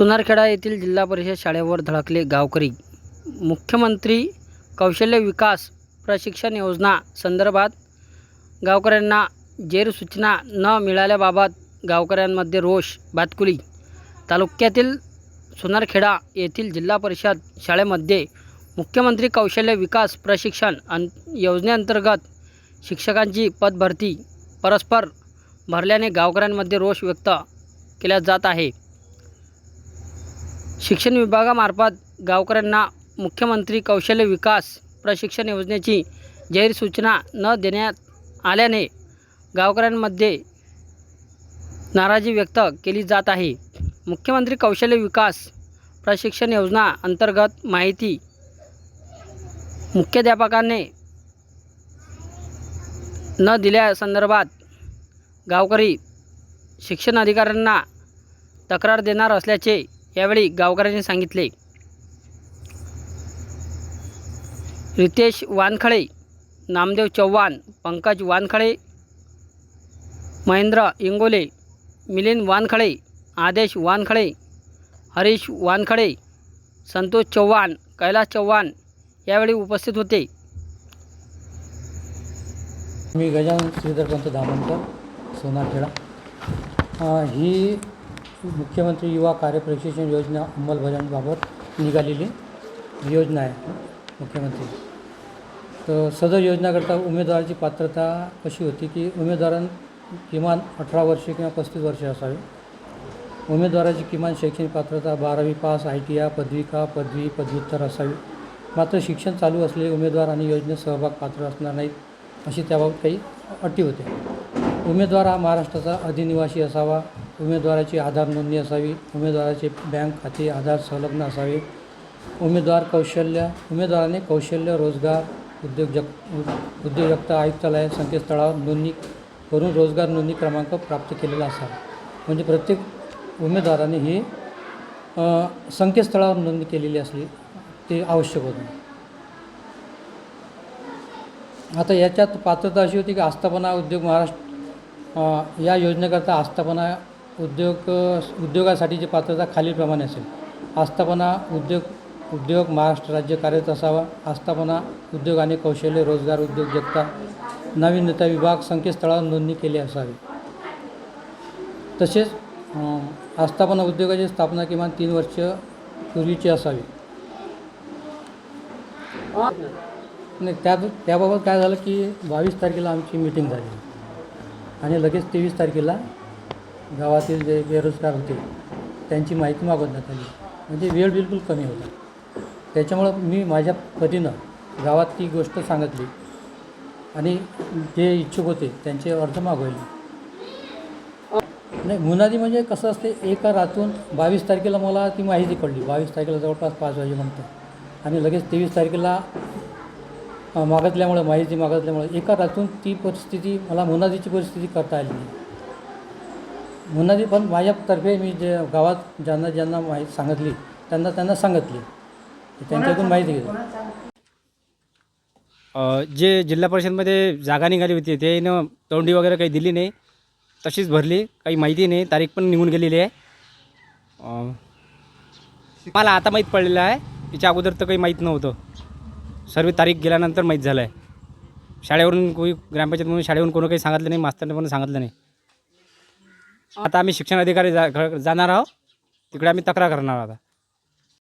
सोनारखेडा येथील जिल्हा परिषद शाळेवर धडकले गावकरी. मुख्यमंत्री कौशल्य विकास प्रशिक्षण योजना संदर्भात गावकऱ्यांना जेर सूचना न मिळाल्याबाबत गावकऱ्यांमध्ये रोष भातकुली तालुक्यातील सोनारखेडा येथील जिल्हा परिषद शाळेमध्ये मुख्यमंत्री कौशल्य विकास प्रशिक्षण अं योजनेअंतर्गत शिक्षकांची पदभरती परस्पर भरल्याने गावकऱ्यांमध्ये रोष व्यक्त केला जात आहे. शिक्षण विभागामार्फत गावकऱ्यांना मुख्यमंत्री कौशल्य विकास प्रशिक्षण योजनेची जाहीर सूचना न देण्यात आल्याने गावकऱ्यांमध्ये नाराजी व्यक्त केली जात आहे. मुख्यमंत्री कौशल्य विकास प्रशिक्षण योजना अंतर्गत माहिती मुख्याध्यापकाने न दिल्यासंदर्भात गावकरी शिक्षण अधिकाऱ्यांना तक्रार देणार असल्याचे यावेळी गावकऱ्यांनी सांगितले. रितेश वानखळे नामदेव चव्हाण पंकज वानखळे महेंद्र इंगोले मिलिंद वानखळे आदेश वानखळे हरीश वानखळे संतोष चव्हाण कैलास चव्हाण यावेळी उपस्थित होते. मी गजानन श्रीधरपंत धामणकर सोनारखेडा ही मुख्यमंत्री युवा कार्यप्रशिक्षण योजना अंमलबजावणीबाबत निघालेली योजना आहे मुख्यमंत्री. तर सदर योजनाकरता उमेदवाराची पात्रता कशी होती की उमेदवारां किमान अठरा वर्षे किंवा पस्तीस वर्षे असावे? उमेदवाराची किमान शैक्षणिक पात्रता बारावी पास आय टी आय पदविका पदवी पदव्युत्तर असावी? मात्र शिक्षण चालू असलेले उमेदवार आणि योजनेत सहभाग पात्र असणार नाहीत अशी त्याबाबत काही अटी होत्या. उमेदवार हा महाराष्ट्राचा अधिनिवासी असावा उमेदवाराची आधार नोंदणी असावी उमेदवाराचे बँक खाते आधार संलग्न असावे. उमेदवार कौशल्य उमेदवाराने कौशल्य रोजगार उद्योजक उद्योजकता आयुक्तालय संकेतस्थळावर नोंदणी करून रोजगार नोंदणी क्रमांक प्राप्त केलेला असावा. म्हणजे प्रत्येक उमेदवाराने ही संकेतस्थळावर नोंदणी केलेली असली ते आवश्यक होतं. आता याच्यात पात्रता अशी होती की आस्थापना उद्योग महाराष्ट्र या योजनेकरता आस्थापना उद्योग उद्योगासाठीची पात्रता खालीलप्रमाणे असेल. आस्थापना उद्योग उद्योग महाराष्ट्र राज्य कार्यरत असावा. आस्थापना उद्योग आणि कौशल्य रोजगार उद्योजकता नाविन्यता विभाग संकेतस्थळावर नोंदणी केली असावी. तसेच आस्थापना उद्योगाची स्थापना किमान तीन वर्ष पूर्वीची असावी. नाही त्या त्याबाबत काय झालं की बावीस तारखेला आमची मीटिंग झाली. आणि लगेच तेवीस तारखेला गावातील जे बेरोजगार होते त्यांची माहिती मागवण्यात आली. म्हणजे वेळ बिलकुल कमी होता. त्याच्यामुळं मी माझ्या परीनं गावात ती गोष्ट सांगितली. आणि जे इच्छुक होते त्यांचे अर्ज मागवले. नाही मुनादी म्हणजे कसं असते एका रातून बावीस तारखेला मला ती माहिती पडली. बावीस तारखेला जवळपास पाच वाजेपर्यंत. आणि लगेच तेवीस तारखेला अ, माहिती मागितल्यामुळे एका रातून ती परिस्थिती मला मुनादीची परिस्थिती करता आली नाही. मुनादी पण माझ्यातर्फे मी जे गावात ज्यांना ज्यांना माहिती सांगितली त्यांना त्यांना सांगितली. त्यांच्याकडून माहिती घेतली. अ, जे जिल्हा परिषदमध्ये जागा निघाली होती ते न तोंडी वगैरे काही दिली नाही. तशीच भरली काही माहिती नाही. तारीख पण निघून गेलेली आहे. अ, मला आता माहीत पडलेलं आहे तिच्या अगोदर तर काही माहीत नव्हतं. सर्व तारीख गेल्यानंतर माहीत झालं आहे शाळेवरून कोणी ग्रामपंचायत म्हणून शाळेवरून कोणी काही सांगितलं नाही मास्तरने पण सांगितलं नाही. आता आम्ही शिक्षण अधिकारी जा घ- जाणार आहोत. तिकडे आम्ही तक्रार करणार आहोत आता.